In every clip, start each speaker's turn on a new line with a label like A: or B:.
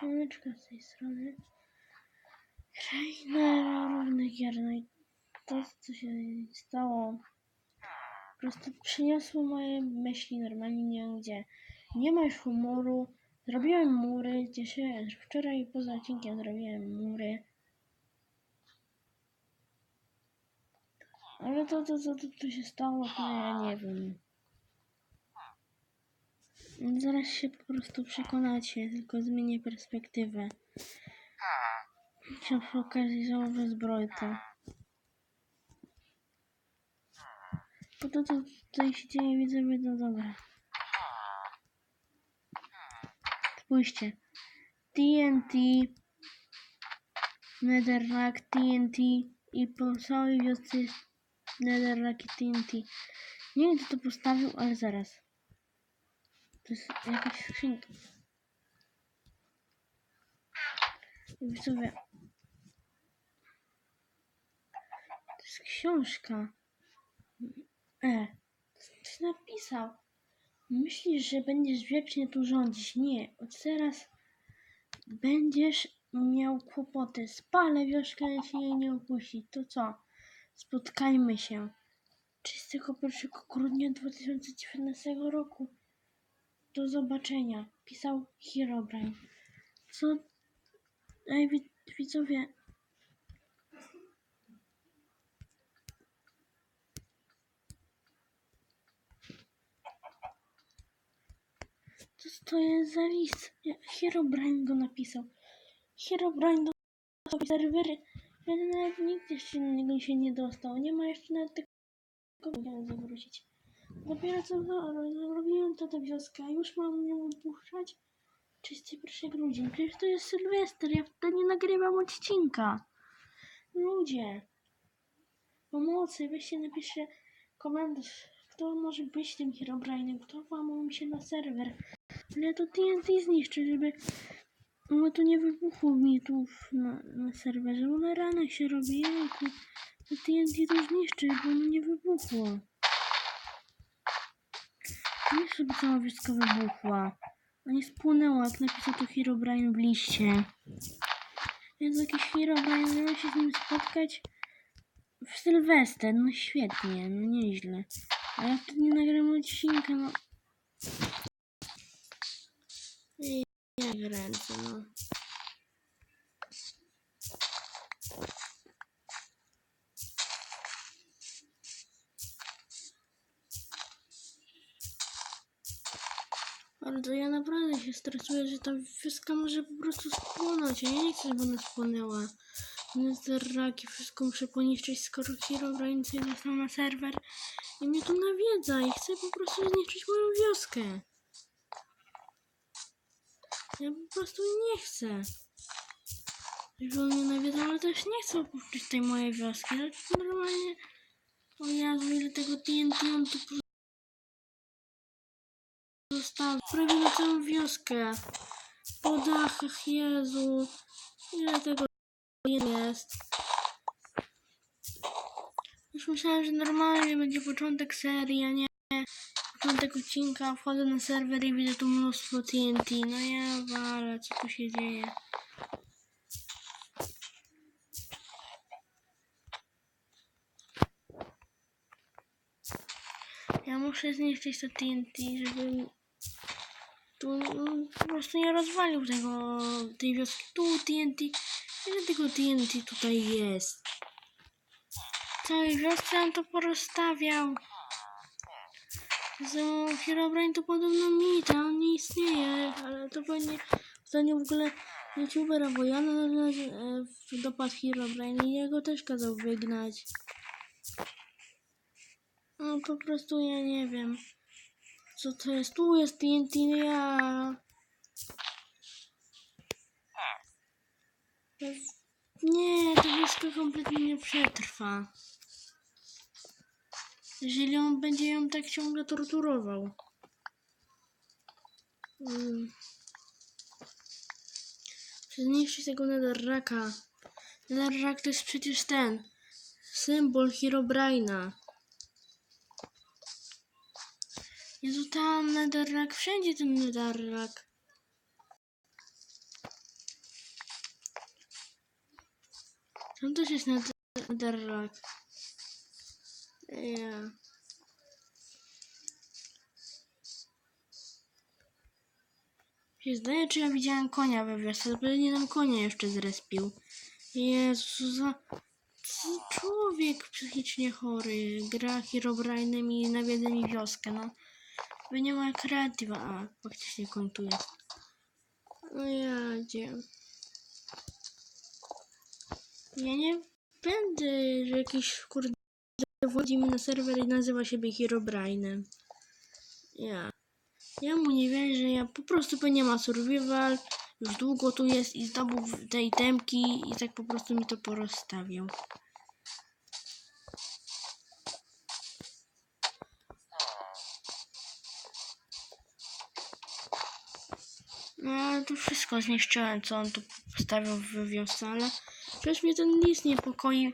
A: Siemaneczka z tej strony. Kraina równych gier. No i to, co się stało, po prostu przyniosło moje myśli normalnie nie gdzie. Nie ma już humoru. Zrobiłem mury. Dzisiaj, wczoraj poza odcinkiem zrobiłem mury. Ale to, to, co to, to się stało, to ja nie wiem. Zaraz się po prostu przekonacie, tylko zmienię perspektywę. Chciałem przy okazji założę zbrojkę. Bo to, co tutaj się dzieje, widzę, no dobra. Spójrzcie. TNT, Netherrack, TNT i po całej wiosce Netherrack i TNT. Nie wiem, kto to postawił, ale zaraz. To jest jakaś skrzynka. I widzowie. To jest książka. E, ktoś napisał. Myślisz, że będziesz wiecznie tu rządzić? Nie, od teraz będziesz miał kłopoty. Spalę wioskę, jeśli jej nie opuścić. To co? Spotkajmy się. 31 grudnia 2019 roku. Do zobaczenia. Pisał Herobrine. Co? Ej, wi- widzowie. Co to jest za list? Herobrine go napisał. Herobrine dostał serwery. Ja nawet nikt jeszcze na niego się nie dostał. Nie ma jeszcze nawet tego. Musiałem zawrócić. Dopiero co zrobiłem to tę wioskę, a już mam ją opuszczać? 31 grudzień. Przecież to jest Sylwester, ja wtedy nie nagrywam odcinka. Ludzie. Pomocy, weźcie napiszcie komentarz, kto może być tym Herobrine'em, kto włamał mi się na serwer. Ale to TNT zniszczy, żeby no to nie wybuchło mi tu na, na serwerze, bo na ranach się robi, jejku. To TNT to zniszczy, bo ono nie wybuchło. Nie żeby cała wioska wybuchła. A nie spłonęła, jak napisał to Herobrine w liście. Więc jakiś Herobrine miał się z nim spotkać w Sylwester. No świetnie, no nieźle. A ja wtedy nie nagram odcinka, no. I jak ręce, no. Ale to ja stresuję, że ta wioska może po prostu spłonąć. Ja nie chcę, żeby ona spłonęła. Netherraki, wszystko muszę poniszczyć, skoro Herobrine sobie dostał na serwer i mnie tu nawiedza i chce po prostu zniszczyć moją wioskę. Ja po prostu nie chcę. Żeby on mnie nawiedzał, ale też nie chcę opuścić tej mojej wioski. Normalnie... O Jezu, ile tego TNT on tu zostawił. Prawie na całą wioskę. Po dachach, Jezu. Ile tego jest. Już myślałem, że normalnie będzie początek serii, a nie początek odcinka. Wchodzę na serwer i widzę tu mnóstwo TNT. No ja wale, co tu się dzieje. Ja muszę zniszczyć to TNT, żeby tu no, po prostu nie rozwalił tego, tej wioski. Tu TNT. Ile tego TNT tutaj jest? Całej wiosce on to porozstawiał. Herobrine to podobno mit, a on nie istnieje, ale to pewnie to nie w ogóle youtubera, bo ja na, na, e, dopadł Herobrine i jego też kazał wygnać. No po prostu ja nie wiem. Co to jest? Tu jest TNT, ja... Nie, to wszystko kompletnie nie przetrwa. Jeżeli on będzie ją tak ciągle torturował. Mm. Chcę zniszczyć tego netherraka. Netherrack to jest przecież ten. Symbol Herobrine'a. Jezu, tam netherrack, wszędzie ten netherrack. Tam też jest netherrack. Yeah. Się zdaje, no czy ja widziałem konia we wiosce, ale pewnie nam konia jeszcze zrespił. Jezu, za... Człowiek psychicznie chory gra Herobrine'em i nawiedza mi wioskę, no. By nie ma kreatywa. A, faktycznie końtuje. No jadzie. Ja nie będę, że jakiś kurde wchodzi mi na serwer i nazywa siebie Herobrine'em. Ja. Ja mu nie wierzę, ja po prostu pewnie ma survival, już długo tu jest i zdobył tej temki i tak po prostu mi to porozstawiał. No to wszystko zniszczyłem, co on tu postawił w ale przecież mnie ten list niepokoi,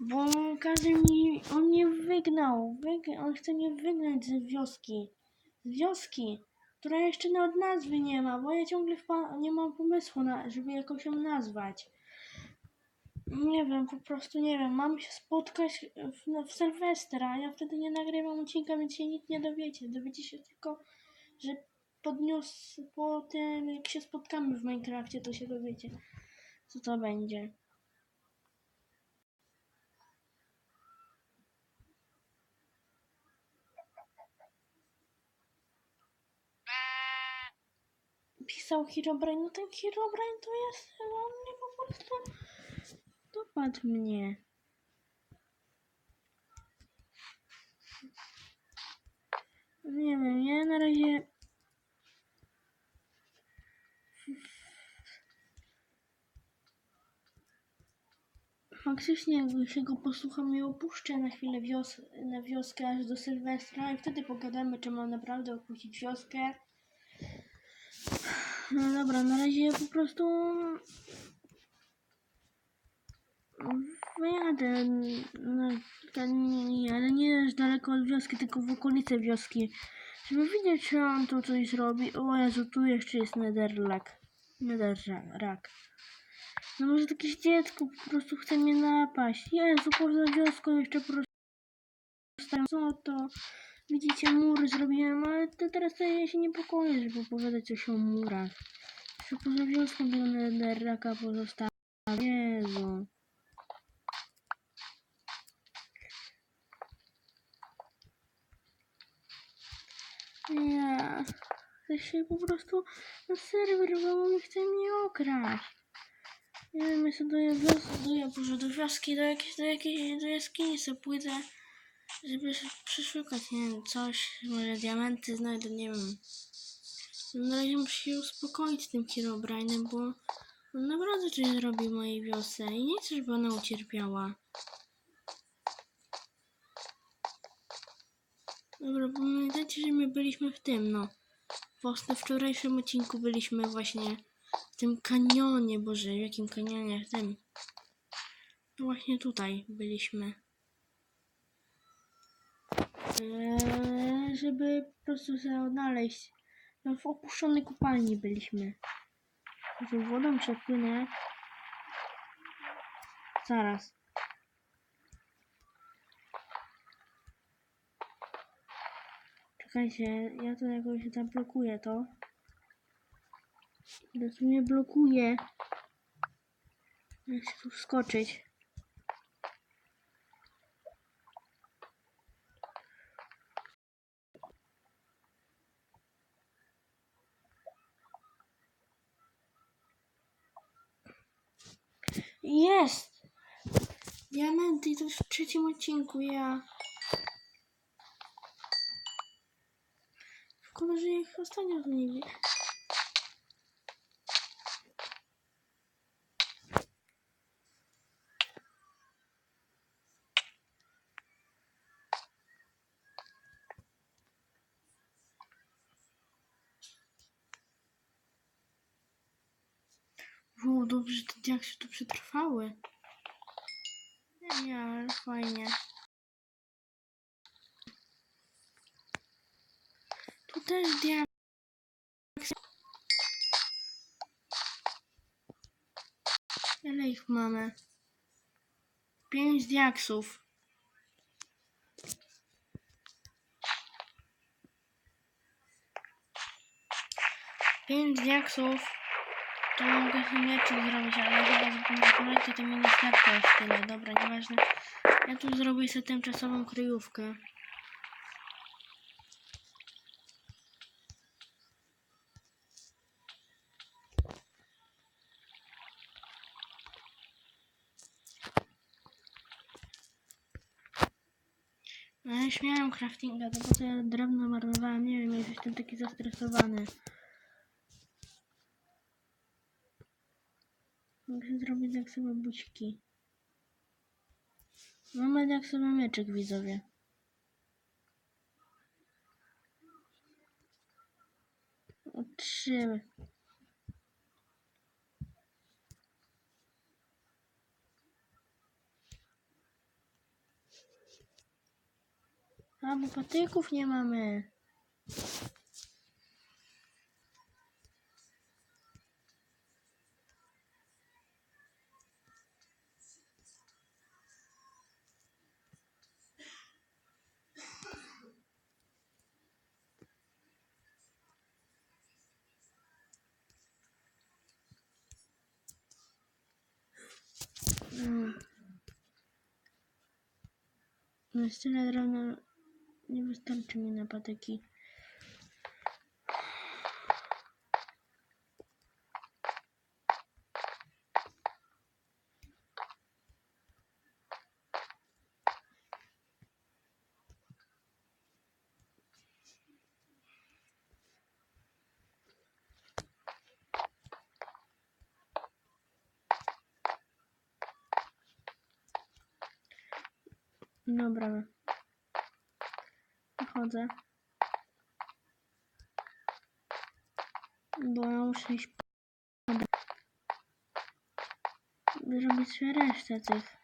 A: bo każe mi, on mnie wygnał, wyg on chce mnie wygnać z wioski, z wioski, która jeszcze nawet nazwy nie ma, bo ja ciągle nie mam pomysłu, na, żeby jakoś ją nazwać. Nie wiem, po prostu nie wiem, mam się spotkać w, no, w Sylwestra, a ja wtedy nie nagrywam odcinka, więc się nic nie dowiecie, dowiecie się tylko, że podniósł po tym, jak się spotkamy w Minecrafcie, to się dowiecie, co to będzie. Pisał Herobrine, no ten Herobrine to jest, on mnie po prostu dopadł mnie. Nie wiem, ja na razie Faktycznie, się go posłucham i opuszczę na chwilę wios na wioskę aż do Sylwestra i wtedy pogadamy, czy mam naprawdę opuścić wioskę. No dobra, na razie po prostu wyjadę, no, ale nie aż daleko od wioski, tylko w okolice wioski, żeby widzieć, czy on tu coś robi. O Jezu, tu jeszcze jest netherrack. Netherrack. No może to jakieś dziecko po prostu chce mnie napaść. Jezu, poza wioską jeszcze po prostu. Co to? Widzicie, mury zrobiłem, ale to teraz to ja się niepokoję, żeby opowiadać coś o murach. Jeszcze poza wioską tego netherracka pozostała. Jezu. Ja. Chcę się po prostu na serwer, bo on chce mnie okraść. Nie wiem, ja sobie do do, ja boże, do wioski, do jakiejś, do jakiejś, do jaskini sobie pójdę, żeby przeszukać, nie wiem, coś, może diamenty znajdę, nie wiem. Na razie muszę się uspokoić z tym Herobrine'em, bo on naprawdę coś zrobił mojej wiosce i nie chcę, żeby ona ucierpiała. Dobra, pamiętajcie, że my byliśmy w tym, no. W wczorajszym odcinku byliśmy właśnie w tym kanionie, Boże, w jakim kanionie? W tym. No właśnie tutaj byliśmy. Eee, żeby po prostu się odnaleźć. No, w opuszczonej kopalni byliśmy. Że wodą przepłynę. Zaraz. Czekajcie, ja to jakoś zablokuję to. Tu mnie blokuje. Jak się tu wskoczyć? Jest! Diamenty to w trzecim odcinku, ja. Szkoda, że ich ostatnio nie O, dobrze, że te diaksy tu przetrwały. Nie, ale fajnie. Tu też diaksy. Ile ich mamy? Pięć diaksów. Pięć diaksów. To mogę mieczyk zrobić, ale chyba z kolekcji to mi nie starczy aż tyle. Dobra, nieważne. Ja tu zrobię sobie tymczasową kryjówkę. No ja już miałem craftinga, to po co ja drewno marnowałem, nie wiem, jestem taki zestresowany. Jak sobie buźki. Mamy jak sobie mieczyk widzowie. O trzy. A, bo patyków nie mamy. No jest tyle nie wystarczy mi na patyki. Dobra. Wychodzę. Bo ja muszę iść zrobić resztę tych.